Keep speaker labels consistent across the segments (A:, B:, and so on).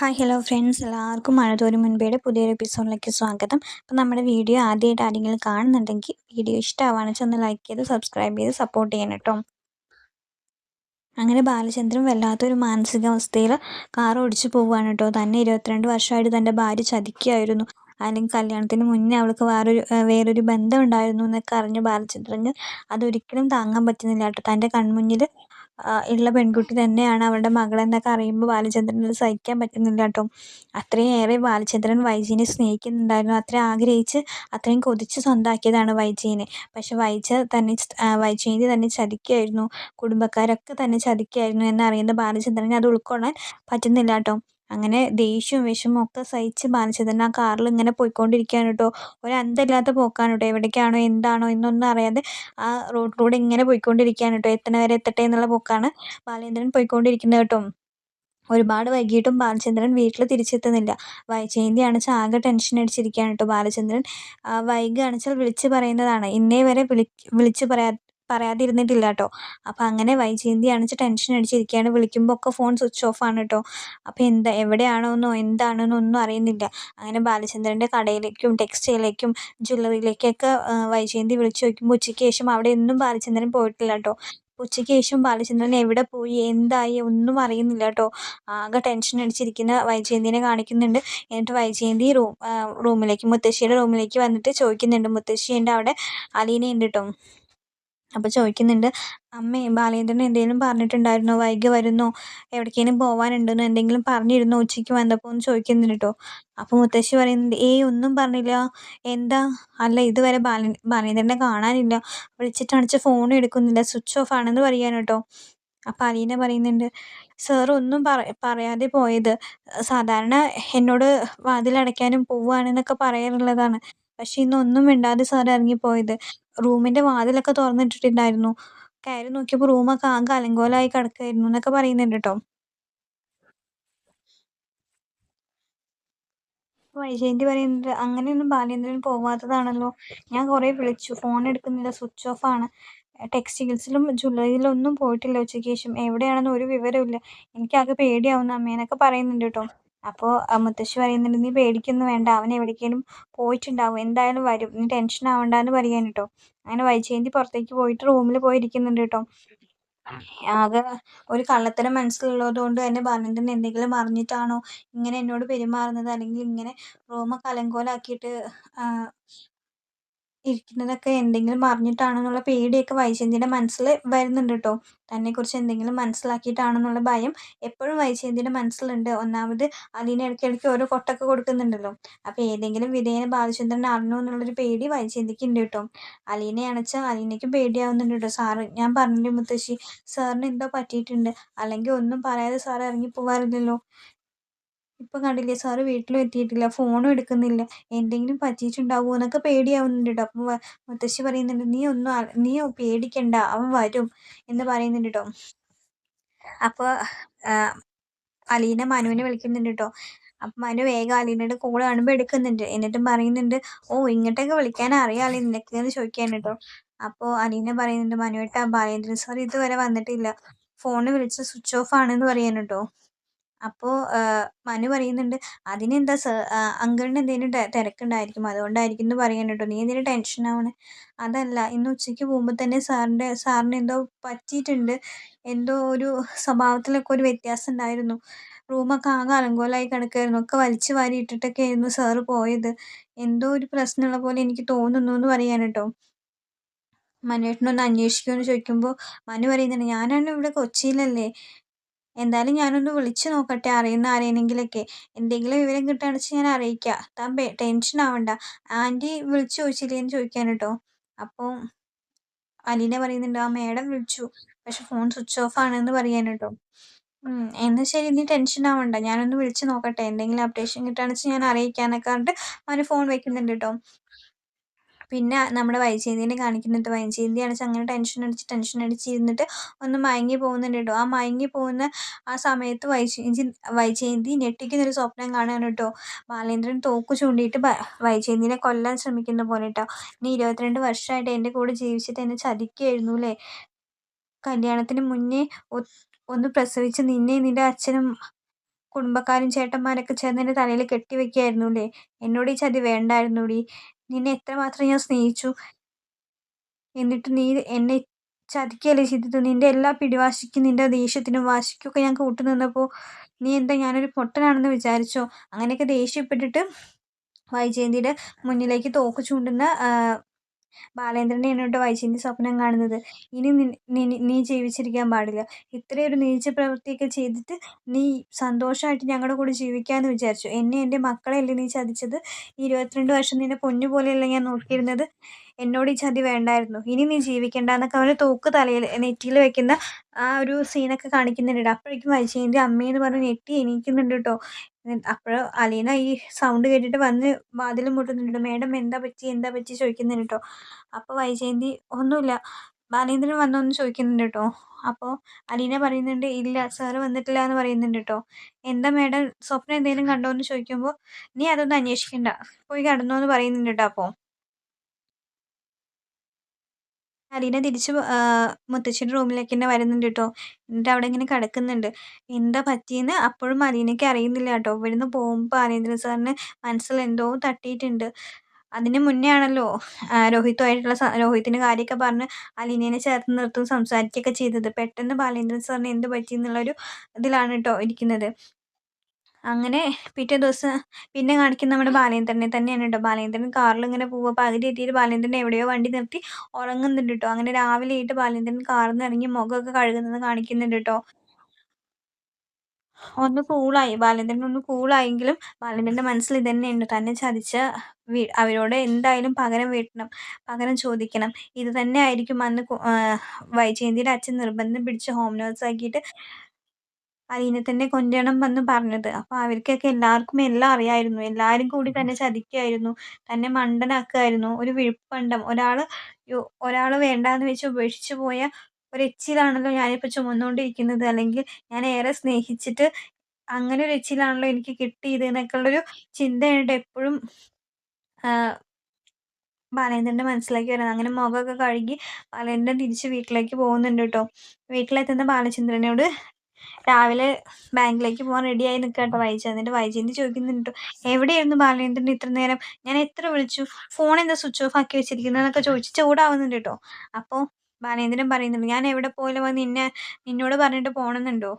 A: Hi hello friends എല്ലാവർക്കും മഴതോരു മുൻപേയുടെ പുതിയൊരു എപ്പിസോഡിലേക്ക് സ്വാഗതം. അപ്പോൾ നമ്മുടെ വീഡിയോ ആദ്യമായിട്ട് ആരെങ്കിലും കാണുന്നുണ്ടെങ്കിൽ വീഡിയോ ഇഷ്ടമാവാണെന്ന് വെച്ചാൽ ലൈക്ക് ചെയ്ത് സബ്സ്ക്രൈബ് ചെയ്ത് സപ്പോർട്ട് ചെയ്യണം കേട്ടോ. അങ്ങനെ ബാലചന്ദ്രൻ വല്ലാത്തൊരു മാനസികാവസ്ഥയിൽ കാർ ഓടിച്ചു പോവുകയാണ് കേട്ടോ. തന്നെ ഇരുപത്തിരണ്ട് വർഷമായിട്ട് തന്റെ ഭാര്യ ചതിക്കുകയായിരുന്നു. അല്ലെങ്കിൽ കല്യാണത്തിന് മുന്നേ അവൾക്ക് വേറൊരു വേറൊരു ബന്ധം ഉണ്ടായിരുന്നു എന്നൊക്കെ അറിഞ്ഞ് ബാലചന്ദ്രന് അതൊരിക്കലും താങ്ങാൻ പറ്റുന്നില്ല കേട്ടോ. തന്റെ കൺമുന്നിൽ ഉള്ള പെൺകുട്ടി തന്നെയാണ് അവളുടെ മകളെന്നൊക്കെ അറിയുമ്പോൾ ബാലചന്ദ്രന് സഹിക്കാൻ പറ്റുന്നില്ല കേട്ടോ. അത്രയും ഏറെ ബാലചന്ദ്രൻ വൈജീനെ സ്നേഹിക്കുന്നുണ്ടായിരുന്നു. അത്രയും ആഗ്രഹിച്ച് അത്രയും കൊതിച്ച് സ്വന്തമാക്കിയതാണ് വൈജീനെ. പക്ഷെ വൈജ തന്നെ വൈജയന്തി തന്നെ ചതിക്കുകയായിരുന്നു. കുടുംബക്കാരൊക്കെ തന്നെ ചതിക്കുകയായിരുന്നു എന്നറിയുന്ന ബാലചന്ദ്രന് അത് ഉൾക്കൊള്ളാൻ പറ്റുന്നില്ല കേട്ടോ. അങ്ങനെ ദേഷ്യവും വിഷമവും ഒക്കെ സഹിച്ച് ബാലചന്ദ്രൻ ആ കാറിൽ ഇങ്ങനെ പോയിക്കൊണ്ടിരിക്കുകയാണ് കേട്ടോ. ഒരു അന്തമില്ലാത്ത പോക്കാണ് കേട്ടോ. എവിടേക്കാണോ എന്താണോ എന്നൊന്നും അറിയാതെ ആ റോഡിലൂടെ ഇങ്ങനെ പോയിക്കൊണ്ടിരിക്കുകയാണ് കേട്ടോ. എത്തണ വരെ എത്തട്ടെ എന്നുള്ള പോക്കാണ് ബാലേന്ദ്രൻ പോയിക്കൊണ്ടിരിക്കുന്നത് കേട്ടോ. ഒരുപാട് വൈകിട്ടും ബാലചന്ദ്രൻ വീട്ടിൽ തിരിച്ചെത്തുന്നില്ല. വൈജയന്തിയാണ് അണച്ചാൽ ആകെ ടെൻഷൻ അടിച്ചിരിക്കുകയാണ് കേട്ടോ ബാലചന്ദ്രൻ. വൈകി അണച്ചാൽ വിളിച്ച് പറയുന്നതാണ്. ഇന്നേ വരെ വിളി വിളിച്ച് പറയാ പറയാതിരുന്നിട്ടില്ല കേട്ടോ അപ്പോൾ അങ്ങനെ വൈജയന്തി വെച്ചാൽ ടെൻഷൻ അടിച്ചിരിക്കുകയാണ് വിളിക്കുമ്പോൾ ഒക്കെ ഫോൺ സ്വിച്ച് ഓഫ് ആണ് കേട്ടോ അപ്പോൾ എന്താ എവിടെയാണോന്നോ എന്താണെന്നോ ഒന്നും അറിയുന്നില്ല. അങ്ങനെ ബാലചന്ദ്രന്റെ കടയിലേക്കും ടെക്സ്റ്റൈലിലേക്കും ജ്വല്ലറിയിലേക്കൊക്കെ വൈജയന്തി വിളിച്ചു നോക്കുമ്പോൾ ഉച്ചയ്ക്ക് ശേഷം അവിടെ ഒന്നും ബാലചന്ദ്രൻ പോയിട്ടില്ല കേട്ടോ ഉച്ചയ്ക്ക് ശേഷം ബാലചന്ദ്രൻ എവിടെ പോയി എന്തായി ഒന്നും അറിയുന്നില്ല കേട്ടോ ആകെ ടെൻഷൻ അടിച്ചിരിക്കുന്ന വൈജയന്തിനെ കാണിക്കുന്നുണ്ട്. എന്നിട്ട് വൈജയന്തി റൂം റൂമിലേക്ക് മുത്തശ്ശിയുടെ റൂമിലേക്ക് വന്നിട്ട് ചോദിക്കുന്നുണ്ട്. മുത്തശ്ശി ഉണ്ട് അവിടെ അലീനയുണ്ട് കേട്ടോ അപ്പോൾ ചോദിക്കുന്നുണ്ട് അമ്മേ ബാലേന്ദ്രൻ എന്തെങ്കിലും പറഞ്ഞിട്ടുണ്ടായിരുന്നോ? വൈകി വരുന്നോ? എവിടേക്കേലും പോകാനുണ്ടെന്നോ എന്തെങ്കിലും പറഞ്ഞിരുന്നോ ഉച്ചയ്ക്ക് വന്നപ്പോൾ എന്ന് ചോദിക്കുന്നുണ്ട് കേട്ടോ അപ്പോൾ മുത്തശ്ശി പറയുന്നുണ്ട് ഏയ് ഒന്നും പറഞ്ഞില്ല. എന്താ? അല്ല ഇതുവരെ ബാല ബാലേന്ദ്രനെ കാണാനില്ല. വിളിച്ചിട്ടാണിച്ച് ഫോൺ എടുക്കുന്നില്ല. സ്വിച്ച് ഓഫ് ആണെന്ന് പറയാൻ കേട്ടോ അപ്പോൾ അലീന പറയുന്നുണ്ട് സാർ ഒന്നും പറ പറയാതെ പോയത്. സാധാരണ എന്നോട് വാതിലടയ്ക്കാനും പോവുകയാണെന്നൊക്കെ പറയാറുള്ളതാണ്. പക്ഷേ ഇന്നൊന്നും മിണ്ടാതെ സാർ ഇറങ്ങിപ്പോയത്. റൂമിന്റെ വാതിലൊക്കെ തുറന്നിട്ടിട്ടുണ്ടായിരുന്നു. കയറി നോക്കിയപ്പോൾ റൂമൊക്കെ ആകെ അലങ്കോലമായി കിടക്കുകയായിരുന്നു എന്നൊക്കെ പറയുന്നുണ്ട് കേട്ടോ. വൈജയന്തി പറയുന്നത് അങ്ങനെയൊന്നും ബാലേന്ദ്രൻ പോവാത്തതാണല്ലോ. ഞാൻ കുറേ വിളിച്ചു. ഫോൺ എടുക്കുന്നില്ല. സ്വിച്ച് ഓഫ് ആണ്. ടെക്സ്റ്റൈൽസിലും ജ്വല്ലറിയിലും ഒന്നും പോയിട്ടില്ല ഉച്ചയ്ക്ക് ശേഷം. എവിടെയാണെന്ന് ഒരു വിവരമില്ല എനിക്കാകെ പേടിയാവുന്ന അമ്മേനൊക്കെ പറയുന്നുണ്ട് കേട്ടോ. അപ്പോൾ മുത്തശ്ശി പറയുന്നുണ്ട് നീ പേടിക്കൊന്നും വേണ്ട. അവൻ എവിടേക്കെങ്കിലും പോയിട്ടുണ്ടാവും. എന്തായാലും വരും. നീ ടെൻഷൻ ആവണ്ടെന്ന് പറയാൻ കേട്ടോ അങ്ങനെ വൈജയന്തി പുറത്തേക്ക് പോയിട്ട് റൂമിൽ പോയി ഇരിക്കുന്നുണ്ട് കേട്ടോ ആകെ ഒരു കള്ളത്തരം മനസ്സിലുള്ളത് കൊണ്ട് തന്നെ ബാലേന്ദ്രൻ എന്തെങ്കിലും അറിഞ്ഞിട്ടാണോ ഇങ്ങനെ എന്നോട് പെരുമാറുന്നത്? അല്ലെങ്കിൽ ഇങ്ങനെ റൂമൊക്കെ അലങ്കോലാക്കിയിട്ട് ഇരിക്കുന്നതൊക്കെ എന്തെങ്കിലും അറിഞ്ഞിട്ടാണെന്നുള്ള പേടിയൊക്കെ വൈജയന്തിയുടെ മനസ്സിൽ വരുന്നുണ്ട് കേട്ടോ തന്നെക്കുറിച്ച് എന്തെങ്കിലും മനസ്സിലാക്കിയിട്ടാണെന്നുള്ള ഭയം എപ്പോഴും വൈജയന്തിയുടെ മനസ്സിലുണ്ട്. ഒന്നാമത് അലീന ഇടയ്ക്കിടയ്ക്ക് ഓരോ കൊട്ടൊക്കെ കൊടുക്കുന്നുണ്ടല്ലോ. അപ്പോൾ ഏതെങ്കിലും വിധേയനെ ബാലചന്ദ്രൻ അറിഞ്ഞു എന്നുള്ളൊരു പേടി വൈജയന്തിക്ക് ഉണ്ട് കേട്ടോ അലീനയാണെച്ചാൽ അലീനയ്ക്കും പേടിയാവുന്നുണ്ട് കേട്ടോ സാറ് ഞാൻ പറഞ്ഞില്ലേ മുത്തശ്ശി? സാറിന് എന്തോ പറ്റിയിട്ടുണ്ട്. അല്ലെങ്കിൽ ഒന്നും പറയാതെ സാർ ഇറങ്ങി പോവാറില്ലല്ലോ ഇപ്പം കണ്ടില്ലേ സാറ് വീട്ടിലും എത്തിയിട്ടില്ല ഫോണും എടുക്കുന്നില്ല എന്തെങ്കിലും പറ്റിയിട്ടുണ്ടാവുമോ എന്നൊക്കെ പേടിയാവുന്നുണ്ട് കേട്ടോ അപ്പം മുത്തശ്ശി പറയുന്നുണ്ട് നീ ഒന്നും നീ പേടിക്കണ്ട അവൻ വരും എന്ന് പറയുന്നുണ്ട് കേട്ടോ അപ്പോൾ അലീന മനുവിനെ വിളിക്കുന്നുണ്ട് കേട്ടോ അപ്പം മനു വേഗം അലീനയുടെ കോൾ കാണുമ്പോൾ എടുക്കുന്നുണ്ട്. എന്നിട്ടും പറയുന്നുണ്ട് ഓ ഇങ്ങോട്ടൊക്കെ വിളിക്കാൻ അറിയാമല്ലോ നിനക്ക്? എന്ന് ചോദിക്കാൻ കേട്ടോ അപ്പോൾ അലീന പറയുന്നുണ്ട് മനുവേട്ട ബാലേന്ദ്രൻ സാർ ഇതുവരെ വന്നിട്ടില്ല. ഫോണ് വിളിച്ച് സ്വിച്ച് ഓഫ് ആണെന്ന് പറയാൻ കേട്ടോ അപ്പോൾ മനു പറയുന്നുണ്ട് അതിനെന്താ സർ അങ്കിളിന് എന്തെങ്കിലും തിരക്കുണ്ടായിരിക്കും. അതുകൊണ്ടായിരിക്കും എന്ന് പറയാൻ കേട്ടോ നീ എന്തിനാ ടെൻഷൻ ആവണേ? അതല്ല ഇന്ന് ഉച്ചയ്ക്ക് പോകുമ്പോൾ തന്നെ സാറിന്റെ സാറിന് എന്തോ പറ്റിയിട്ടുണ്ട്. എന്തോ ഒരു സ്വഭാവത്തിലൊക്കെ ഒരു വ്യത്യാസം ഉണ്ടായിരുന്നു. റൂമൊക്കെ ആകെ അലങ്കോലമായി കിടക്കായിരുന്നു ഒക്കെ വലിച്ചു വാരി ഇട്ടിട്ടൊക്കെ ആയിരുന്നു സാറ് പോയത്. എന്തോ ഒരു പ്രശ്നമുള്ള പോലെ എനിക്ക് തോന്നുന്നു എന്ന് പറയാൻ കേട്ടോ മനുവേട്ടനൊന്ന് അന്വേഷിക്കുമെന്ന് ചോദിക്കുമ്പോൾ മനു പറയുന്നുണ്ട് ഞാനാണ് ഇവിടെ കൊച്ചിയിലല്ലേ? എന്തായാലും ഞാനൊന്ന് വിളിച്ചു നോക്കട്ടെ. അറിയുന്ന ആരെയെങ്കിലൊക്കെ എന്തെങ്കിലും വിവരം കിട്ടുകയാണെന്ന് വെച്ചാൽ ഞാൻ അറിയിക്കാം. തമ്പേ ടെൻഷൻ ആവണ്ട. ആന്റി വിളിച്ചു ചോദിച്ചില്ലേന്ന് ചോദിക്കാൻ കേട്ടോ. അപ്പോൾ അലീന പറയുന്നുണ്ട് ആ മേഡം വിളിച്ചു. പക്ഷെ ഫോൺ സ്വിച്ച് ഓഫ് ആണെന്ന് പറയാൻ കേട്ടോ. എന്നാൽ ശരി നീ ടെൻഷൻ ആവണ്ട. ഞാനൊന്ന് വിളിച്ചു നോക്കട്ടെ. എന്തെങ്കിലും അപ്ഡേഷൻ കിട്ടുകയാണെന്ന് വെച്ചാൽ ഞാൻ അറിയിക്കാന്നൊക്കെ പറഞ്ഞിട്ട് അവന് ഫോൺ വെക്കുന്നുണ്ട് കേട്ടോ. പിന്നെ നമ്മുടെ വൈജയന്തിനെ കാണിക്കുന്നുണ്ട്. വൈജയന്തിയാണെന്ന് അങ്ങനെ ടെൻഷൻ അടിച്ച് ടെൻഷൻ അടിച്ച് ഇരുന്നിട്ട് ഒന്ന് മയങ്ങി പോകുന്നുണ്ട് കേട്ടോ. ആ മയങ്ങി പോകുന്ന ആ സമയത്ത് വൈജയന്തി വൈജയന്തി ഞെട്ടിക്കുന്നൊരു സ്വപ്നം കാണുകയാണ് കേട്ടോ. ബാലേന്ദ്രൻ തോക്ക് ചൂണ്ടിയിട്ട് വൈജയന്തിനെ കൊല്ലാൻ ശ്രമിക്കുന്ന പോലെ കേട്ടോ. ഇനി ഇരുപത്തിരണ്ട് വർഷമായിട്ട് എന്റെ കൂടെ ജീവിച്ചിട്ട് എന്നെ ചതിക്കുകയായിരുന്നു അല്ലേ? കല്യാണത്തിന് മുന്നേ ഒന്ന് പ്രസവിച്ച് നിന്നെ നിന്റെ അച്ഛനും കുടുംബക്കാരും ചേട്ടന്മാരൊക്കെ ചേർന്ന് എന്റെ തലയിൽ കെട്ടി വെക്കുകയായിരുന്നുല്ലേ എന്നോട് ഈ ചതി വേണ്ടായിരുന്നുടി. നിന്നെ എത്രമാത്രം ഞാൻ സ്നേഹിച്ചു? എന്നിട്ട് നീ എന്നെ ചതിക്കുകയല്ലേ ചെയ്തത്? നിന്റെ എല്ലാ പിടിവാശിക്കും നിന്റെ ദേഷ്യത്തിനും വാശിക്കൊക്കെ ഞാൻ കൂട്ടുനിന്നപ്പോൾ നീ എന്താ ഞാനൊരു പൊട്ടനാണെന്ന് വിചാരിച്ചോ? അങ്ങനെയൊക്കെ ദേഷ്യപ്പെട്ടിട്ട് വൈജയന്തിയുടെ മുന്നിലേക്ക് തോക്ക് ചൂണ്ടുന്ന ബാലേന്ദ്രനെയാണ് കേട്ടോ വൈജയന്തി സ്വപ്നം കാണുന്നത്. ഇനി നീ ജീവിച്ചിരിക്കാൻ പാടില്ല. ഇത്രയൊരു നീച്ച പ്രവൃത്തിയൊക്കെ ചെയ്തിട്ട് നീ സന്തോഷമായിട്ട് ഞങ്ങളുടെ കൂടെ ജീവിക്കാമെന്ന് വിചാരിച്ചു. എന്നെ എന്റെ മക്കളെയല്ലേ നീ ചതിച്ചത്? ഇരുപത്തിരണ്ട് വർഷം നിന്നെ പൊന്നു പോലെയല്ല ഞാൻ നോക്കിയിരുന്നത്? എന്നോട് ഈ ചതി വേണ്ടായിരുന്നു. ഇനി നീ ജീവിക്കേണ്ട എന്നൊക്കെ അവന് തോക്ക് തലയിൽ നെറ്റിയിൽ വെക്കുന്ന ആ ഒരു സീനൊക്കെ കാണിക്കുന്നുണ്ട്. അപ്പോഴേക്കും വൈജയന്തി അമ്മയെന്ന് പറഞ്ഞ് ഞെട്ടി എണീക്കുന്നുണ്ട് കേട്ടോ അപ്പോൾ അലീന ഈ സൗണ്ട് കേട്ടിട്ട് വന്ന് വാതിൽ മുട്ടുന്നുണ്ട്. മേഡം എന്താ പറ്റി? എന്താ പറ്റി? ചോദിക്കുന്നുണ്ട് കേട്ടോ അപ്പോൾ വൈജയന്തി ഒന്നുമില്ല. ബാലേന്ദ്രൻ വന്നൊന്ന് ചോദിക്കുന്നുണ്ട് കേട്ടോ അപ്പോൾ അലീന പറയുന്നുണ്ട് ഇല്ല സാറ് വന്നിട്ടില്ല എന്ന് പറയുന്നുണ്ട് കേട്ടോ എന്താ മേഡം? സ്വപ്നം എന്തെങ്കിലും കണ്ടോ എന്ന് ചോദിക്കുമ്പോൾ നീ അതൊന്നും അന്വേഷിക്കണ്ട. പോയി കിടന്നോ എന്ന് പറയുന്നുണ്ട് കേട്ടോ അപ്പോൾ അലീന തിരിച്ച് മുത്തശ്ശിയുടെ റൂമിലേക്ക് തന്നെ വരുന്നുണ്ട് കേട്ടോ എന്നിട്ട് അവിടെ ഇങ്ങനെ കിടക്കുന്നുണ്ട്. എന്താ പറ്റിയെന്ന് അപ്പോഴും അലീനയ്ക്ക് അറിയുന്നില്ല കേട്ടോ ഇവിടുന്ന് പോകുമ്പോൾ അലീന്ദ്ര സാറിന് മനസ്സിൽ എന്തോ തട്ടിയിട്ടുണ്ട്. അതിന് മുന്നേ ആണല്ലോ രോഹിത്തുമായിട്ടുള്ള രോഹിത്തിന്റെ കാര്യമൊക്കെ പറഞ്ഞ് അലീനേനെ ചേർത്ത് നിർത്തും സംസാരിക്കുകയൊക്കെ ചെയ്തത്. പെട്ടെന്ന് ബാലേന്ദ്രൻ സാറിന് എന്ത് പറ്റി എന്നുള്ളൊരു ഇതിലാണ് കേട്ടോ ഇരിക്കുന്നത്. അങ്ങനെ പിറ്റേ ദിവസം പിന്നെ കാണിക്കുന്ന നമ്മുടെ ബാലേന്ദ്രനെ തന്നെയാണ് കേട്ടോ ബാലേന്ദ്രൻ കാറിൽ ഇങ്ങനെ പോവുക പകുതി എത്തിയിട്ട് ബാലേന്ദ്രൻ എവിടെയോ വണ്ടി നിർത്തി ഉറങ്ങുന്നുണ്ട് കേട്ടോ അങ്ങനെ രാവിലെ ആയിട്ട് ബാലേന്ദ്രൻ കാറിൽ നിന്ന് ഇറങ്ങി മുഖമൊക്കെ കഴുകുന്നത് കാണിക്കുന്നുണ്ട് കേട്ടോ ഒന്ന് കൂളായി ബാലേന്ദ്രൻ ഒന്ന് കൂളായെങ്കിലും ബാലേന്ദ്രന്റെ മനസ്സിൽ ഇതന്നെയുണ്ട് തന്നെ ചതിച്ച അവരോട് എന്തായാലും പകരം വീട്ടണം. പകരം ചോദിക്കണം. ഇത് തന്നെ ആയിരിക്കും അന്ന് വൈജയന്തിയുടെ അച്ഛൻ നിർബന്ധം പിടിച്ച് ഹോം നേഴ്സ് ആക്കിയിട്ട് കൊഞ്ചണം എന്ന് പറഞ്ഞത്. അപ്പോൾ അവർക്കൊക്കെ എല്ലാവർക്കും എല്ലാം അറിയായിരുന്നു. എല്ലാവരും കൂടി തന്നെ ചതിക്കുമായിരുന്നു തന്നെ മണ്ടനാക്കുമായിരുന്നു. ഒരു വിഴുപ്പണ്ടം. ഒരാൾ ഒരാൾ വേണ്ടാന്ന് വെച്ച് ഉപേക്ഷിച്ച് പോയ ഒരു എച്ചിലാണല്ലോ ഞാനിപ്പോൾ ചുമന്നുകൊണ്ടിരിക്കുന്നത്. അല്ലെങ്കിൽ ഞാൻ ഏറെ സ്നേഹിച്ചിട്ട് അങ്ങനെ ഒരു എച്ചിലാണല്ലോ എനിക്ക് കിട്ടിയത് എന്നൊക്കെയുള്ളൊരു ചിന്തയുണ്ട് എപ്പോഴും ബാലേന്ദ്രന്റെ മനസ്സിലേക്ക് വരുന്നത്. അങ്ങനെ മുഖമൊക്കെ കഴുകി ബാലേന്ദ്രൻ തിരിച്ച് വീട്ടിലേക്ക് പോകുന്നുണ്ട് കേട്ടോ. വീട്ടിലെത്തുന്ന ബാലചന്ദ്രനോട് രാവിലെ ബാങ്കിലേക്ക് പോകാൻ റെഡിയായി നിൽക്കുക കേട്ടോ വൈജയന്തി എന്നിട്ട് വൈജയന്തി ചോദിക്കുന്നുണ്ട് എവിടെയായിരുന്നു ബാലചന്ദ്രൻ ഇത്ര നേരം? ഞാൻ എത്ര വിളിച്ചു? ഫോൺ എന്താ സ്വിച്ച് ഓഫ് ആക്കി വെച്ചിരിക്കുന്നതെന്നൊക്കെ ചോദിച്ച് ചൂടാവുന്നുണ്ട് കേട്ടോ. അപ്പോൾ ബാലേന്ദ്രൻ പറയുന്നുണ്ട് ഞാൻ എവിടെ പോയാലും വന്ന് നിന്നെ നിന്നോട് പറഞ്ഞിട്ട് പോകണമെന്നുണ്ടോ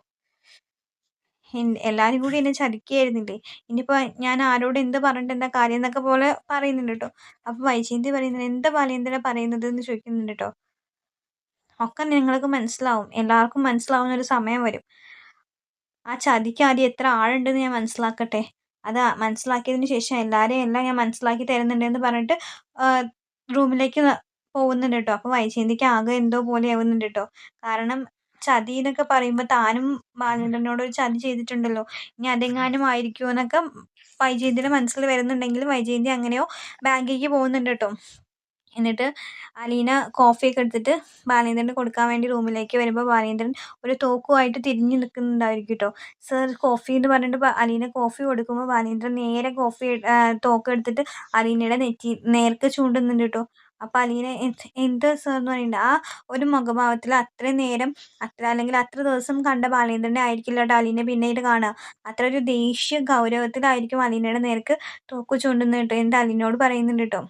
A: എല്ലാവരും കൂടി എന്നെ ചതിക്കുകയായിരുന്നില്ലേ? ഇനിയിപ്പോൾ ഞാൻ ആരോട് എന്ത് പറഞ്ഞിട്ട് എന്താ കാര്യം എന്നൊക്കെ പോലെ പറയുന്നുണ്ട് കേട്ടോ. അപ്പോൾ വൈജയന്തി പറയുന്നുണ്ട് എന്താ ബാലേന്ദ്രൻ പറയുന്നത് എന്ന് ചോദിക്കുന്നുണ്ട് കേട്ടോ. ഒക്കെ നിങ്ങൾക്ക് മനസ്സിലാവും. എല്ലാവർക്കും മനസ്സിലാവുന്ന ഒരു സമയം വരും. ആ ചതിക്ക് ആദ്യം എത്ര ആളുണ്ടെന്ന് ഞാൻ മനസ്സിലാക്കട്ടെ. അത് മനസ്സിലാക്കിയതിന് ശേഷം എല്ലാവരെയും എല്ലാം ഞാൻ മനസ്സിലാക്കി തരുന്നുണ്ട് എന്ന് പറഞ്ഞിട്ട് റൂമിലേക്ക് പോകുന്നുണ്ട് കേട്ടോ. അപ്പോൾ വൈജയന്തിക്ക് ആകെ എന്തോ പോലെ ആവുന്നുണ്ട് കേട്ടോ. കാരണം ചതി എന്നൊക്കെ പറയുമ്പോൾ താനും ബാലചന്ദ്രനോട് ഒരു ചതി ചെയ്തിട്ടുണ്ടല്ലോ. ഇനി അതെങ്ങാനും ആയിരിക്കുമോ എന്നൊക്കെ വൈജയന്തിയുടെ മനസ്സിൽ വരുന്നുണ്ടെങ്കിലും വൈജയന്തി അങ്ങനെയോ ബാങ്കിലേക്ക് പോകുന്നുണ്ട് കേട്ടോ. എന്നിട്ട് അലീന കോഫിയൊക്കെ എടുത്തിട്ട് ബാലേന്ദ്രന് കൊടുക്കാൻ വേണ്ടി റൂമിലേക്ക് വരുമ്പോൾ ബാലേന്ദ്രൻ ഒരു തോക്കുമായിട്ട് തിരിഞ്ഞു നിൽക്കുന്നുണ്ടായിരിക്കും കേട്ടോ സർ കോഫി എന്ന് പറഞ്ഞിട്ട് അലീന കോഫി കൊടുക്കുമ്പോൾ ബാലേന്ദ്രൻ നേരെ കോഫി തോക്ക് എടുത്തിട്ട് അലീനയുടെ നെറ്റി നേർക്ക് ചൂണ്ടുന്നുണ്ട് കേട്ടോ അപ്പോൾ അലീന എന്ത് സർ എന്ന് പറയുന്നുണ്ട് ആ ഒരു മുഖഭാവത്തിൽ അത്രയും നേരം അത്ര അല്ലെങ്കിൽ അത്ര ദിവസം കണ്ട ബാലേന്ദ്രനെ ആയിരിക്കില്ല കേട്ടോ അലീനെ പിന്നീട് കാണുക അത്ര ഒരു ദേഷ്യ ഗൗരവത്തിലായിരിക്കും അലീനയുടെ നേർക്ക് തോക്ക് ചൂണ്ടുന്നത് കേട്ടോ എന്ത് അലീനോട് പറയുന്നുണ്ട് കേട്ടോ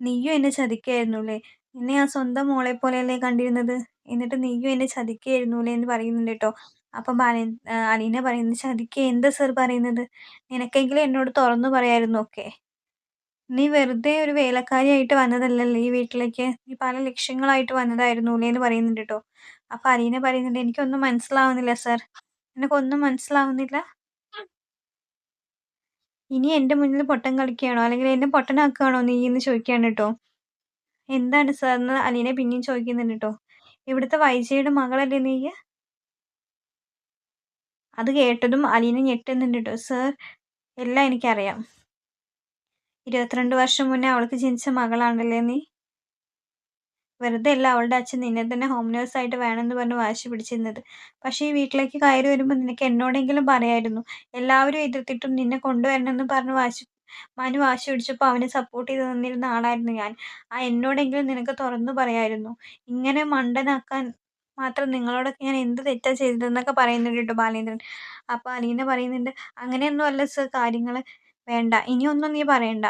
A: നീയും എന്നെ ചതിക്കുകയായിരുന്നുല്ലേ നിന്നെ ആ സ്വന്തം മോളെ പോലെയല്ലേ കണ്ടിരുന്നത്? എന്നിട്ട് നീയും എന്നെ ചതിക്കുകയായിരുന്നുല്ലേ എന്ന് പറയുന്നുണ്ട് കേട്ടോ. അപ്പം ബാല അലീന പറയുന്നത് ചതിക്ക എന്താ സർ പറയുന്നത്? നിനക്കെങ്കിലും എന്നോട് തുറന്നു പറയായിരുന്നു ഒക്കെ? നീ വെറുതെ ഒരു വേലക്കാരിയായിട്ട് വന്നതല്ലല്ലേ ഈ വീട്ടിലേക്ക്? നീ പല ലക്ഷ്യങ്ങളായിട്ട് വന്നതായിരുന്നുല്ലേ എന്ന് പറയുന്നുണ്ട് കേട്ടോ. അപ്പം അലീന പറയുന്നുണ്ട് എനിക്കൊന്നും മനസ്സിലാവുന്നില്ല സർ എനിക്കൊന്നും മനസ്സിലാവുന്നില്ല? ഇനി എന്റെ മുന്നിൽ പൊട്ടൻ കളിക്കുകയാണോ? അല്ലെങ്കിൽ എന്നെ പൊട്ടനാക്കുകയാണോ? നീ എന്ന് ചോദിക്കുകയാണ് കേട്ടോ. എന്താണ് സാർ എന്ന് അലീന പിന്നെയും ചോദിക്കുന്നുണ്ട് കേട്ടോ. ഇവിടുത്തെ വൈജയുടെ മകളല്ലേ നീ? അത് കേട്ടതും അലീന ഞെട്ടുന്നുണ്ട് കേട്ടോ. സാർ എല്ലാം എനിക്കറിയാം. ഇരുപത്തിരണ്ട് വർഷം മുന്നേ അവൾക്ക് ജനിച്ച മകളാണല്ലേ നീ? വെറുതെ അല്ല അവളുടെ അച്ഛൻ നിന്നെ തന്നെ ഹോം നേഴ്സായിട്ട് വേണമെന്ന് പറഞ്ഞ് വാശി പിടിച്ചിരുന്നത്. പക്ഷേ ഈ വീട്ടിലേക്ക് കയറി വരുമ്പോൾ നിനക്ക് എന്നോടെങ്കിലും പറയായിരുന്നു എല്ലാവരും എതിർത്തിട്ടും നിന്നെ കൊണ്ടുവരണമെന്ന് പറഞ്ഞ് വാശി മനു വാശി പിടിച്ചപ്പോൾ അവനെ സപ്പോർട്ട് ചെയ്ത് നിന്നിരുന്ന ആളായിരുന്നു ഞാൻ. ആ എന്നോടെങ്കിലും നിനക്ക് തുറന്നു പറയായിരുന്നു. ഇങ്ങനെ മണ്ടനാക്കാൻ മാത്രം നിങ്ങളോടൊക്കെ ഞാൻ എന്ത് തെറ്റാ ചെയ്തതെന്നൊക്കെ പറയുന്നുണ്ട് കേട്ടോ ബാലേന്ദ്രൻ. അപ്പോൾ അലീന പറയുന്നുണ്ട് അങ്ങനെയൊന്നും അല്ല സർ കാര്യങ്ങൾ വേണ്ട. ഇനിയൊന്നും നീ പറയണ്ട.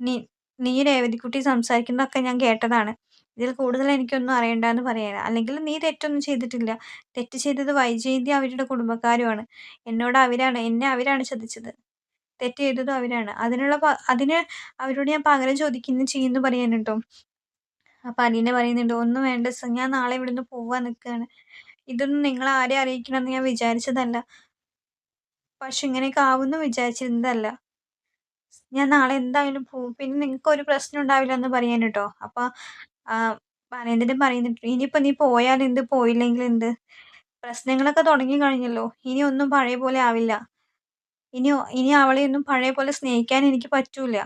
A: നീ നീ രേവതിക്കുട്ടി സംസാരിക്കുന്നതൊക്കെ ഞാൻ കേട്ടതാണ്. ഇതിൽ കൂടുതൽ എനിക്കൊന്നും അറിയണ്ടെന്ന് പറയാൻ അല്ലെങ്കിൽ നീ തെറ്റൊന്നും ചെയ്തിട്ടില്ല. തെറ്റ് ചെയ്തത് വൈജയന്തി അവരുടെ കുടുംബക്കാരുമാണ്. എന്നോട് അവരാണ് എന്നെ അവരാണ് ചതിച്ചത്. തെറ്റ് ചെയ്തതും അവരാണ്. അതിനുള്ള അതിന് അവരോട് ഞാൻ പകരം ചോദിക്കുന്നു ചെയ്യുന്നു പറയാനുണ്ടോ? അപ്പം അലീന പറയുന്നുണ്ട് ഒന്നും വേണ്ട സർ ഞാൻ നാളെ ഇവിടുന്ന് പോവാൻ നിൽക്കുകയാണ് ഇതൊന്നും നിങ്ങൾ ആരെ അറിയിക്കണമെന്ന് ഞാൻ വിചാരിച്ചതല്ല. പക്ഷെ ഇങ്ങനെയൊക്കെ ആവുമെന്ന് വിചാരിച്ചിരുന്നതല്ല. ഞാൻ നാളെ എന്തായാലും പോവും. പിന്നെ നിങ്ങൾക്ക് ഒരു പ്രശ്നം ഉണ്ടാവില്ല എന്ന് പറയാൻ കേട്ടോ ബാലേന്ദ്രൻ പറയുന്നുണ്ട് ഇനിയിപ്പോൾ നീ പോയാൽ എന്ത്? പോയില്ലെങ്കിൽ എന്ത്? പ്രശ്നങ്ങളൊക്കെ തുടങ്ങി കഴിഞ്ഞല്ലോ. ഇനി ഒന്നും പഴയ പോലെ ആവില്ല. ഇനി ഇനി അവളെ ഒന്നും പഴയ പോലെ സ്നേഹിക്കാൻ എനിക്ക് പറ്റൂല.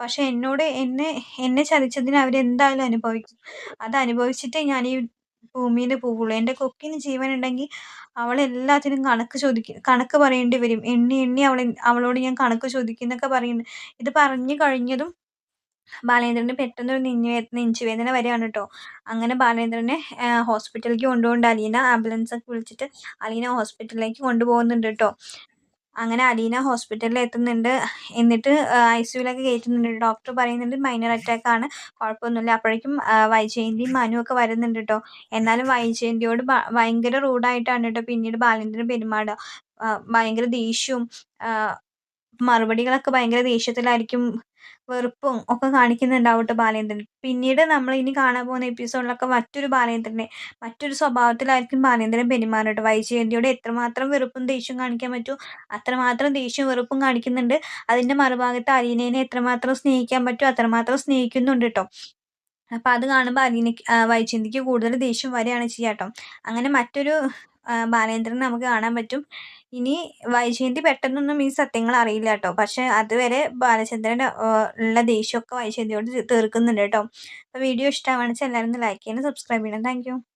A: പക്ഷെ എന്നോട് എന്നെ എന്നെ ചതിച്ചതിന് അവരെന്തായാലും അനുഭവിക്കും. അത് അനുഭവിച്ചിട്ടേ ഞാൻ ഈ ഭൂമിയിൽ പോവുള്ളൂ. എന്റെ കൊക്കിന് ജീവനുണ്ടെങ്കിൽ അവൾ എല്ലാത്തിനും കണക്ക് ചോദിക്കും കണക്ക് പറയേണ്ടി വരും. എണ്ണി എണ്ണി അവളെ അവളോട് ഞാൻ കണക്ക് ചോദിക്കും എന്നൊക്കെ പറയുന്നു. ഇത് പറഞ്ഞു കഴിഞ്ഞതും ബാലേന്ദ്രന് പെട്ടെന്നൊരു നെഞ്ഞു നെഞ്ചുവേദന വരികയാണ് കേട്ടോ അങ്ങനെ ബാലേന്ദ്രനെ ഹോസ്പിറ്റലിലേക്ക് കൊണ്ടുപോകുന്നുണ്ട് അലീന ആംബുലൻസ് ഒക്കെ വിളിച്ചിട്ട് അലീന ഹോസ്പിറ്റലിലേക്ക് കൊണ്ടുപോകുന്നുണ്ട് കേട്ടോ അങ്ങനെ അലീന ഹോസ്പിറ്റലിൽ എത്തുന്നുണ്ട്. എന്നിട്ട് ഐ സിയുലൊക്കെ കയറ്റുന്നുണ്ട് ഡോക്ടർ പറയുന്നുണ്ട് മൈനർ അറ്റാക്ക് ആണ്. കുഴപ്പമൊന്നുമില്ല. അപ്പോഴേക്കും വൈജയന്തിയും മനു ഒക്കെ വരുന്നുണ്ട് കേട്ടോ എന്നാലും വൈജയന്തിയോട് ഭയങ്കര റൂഡായിട്ടാണ് കേട്ടോ പിന്നീട് ബാലേന്ദ്രൻ പെരുമാടുക ഭയങ്കര ദേഷ്യവും മറുപടികളൊക്കെ ഭയങ്കര ദേഷ്യത്തിലായിരിക്കും വെറുപ്പും ഒക്കെ കാണിക്കുന്നുണ്ടാവട്ടെ ബാലേന്ദ്രൻ. പിന്നീട് നമ്മൾ ഇനി കാണാൻ പോകുന്ന എപ്പിസോഡിലൊക്കെ മറ്റൊരു ബാലേന്ദ്രനെ മറ്റൊരു സ്വഭാവത്തിലായിരിക്കും ബാലേന്ദ്രൻ പെരുമാറട്ടെ വൈജയന്തിയോട് എത്രമാത്രം വെറുപ്പും ദേഷ്യം കാണിക്കാൻ പറ്റുമോ? അത്രമാത്രം ദേഷ്യവും വെറുപ്പും കാണിക്കുന്നുണ്ട്. അതിന്റെ മറുഭാഗത്ത് അലീനേനെ എത്രമാത്രം സ്നേഹിക്കാൻ പറ്റുമോ? അത്രമാത്രം സ്നേഹിക്കുന്നുണ്ട് കേട്ടോ. അപ്പം അത് കാണുമ്പോൾ അലീനയ്ക്ക് വൈജയന്തിക്ക് കൂടുതൽ ദേഷ്യം വരികയാണ് ചെയ്യാട്ടോ അങ്ങനെ മറ്റൊരു ബാലേന്ദ്രൻ നമുക്ക് കാണാൻ പറ്റും. ഇനി വൈജയന്തി പെട്ടെന്നൊന്നും ഈ സത്യങ്ങൾ അറിയില്ല കേട്ടോ. പക്ഷെ അതുവരെ ബാലചന്ദ്രന്റെ ഉള്ള ദേഷ്യമൊക്കെ വൈജയന്തിയോട് തീർക്കുന്നുണ്ട് കേട്ടോ. അപ്പോൾ വീഡിയോ ഇഷ്ടമാണെന്ന് വെച്ചാൽ എല്ലാവരും ലൈക്ക് ചെയ്യണം സബ്സ്ക്രൈബ് ചെയ്യണം. താങ്ക്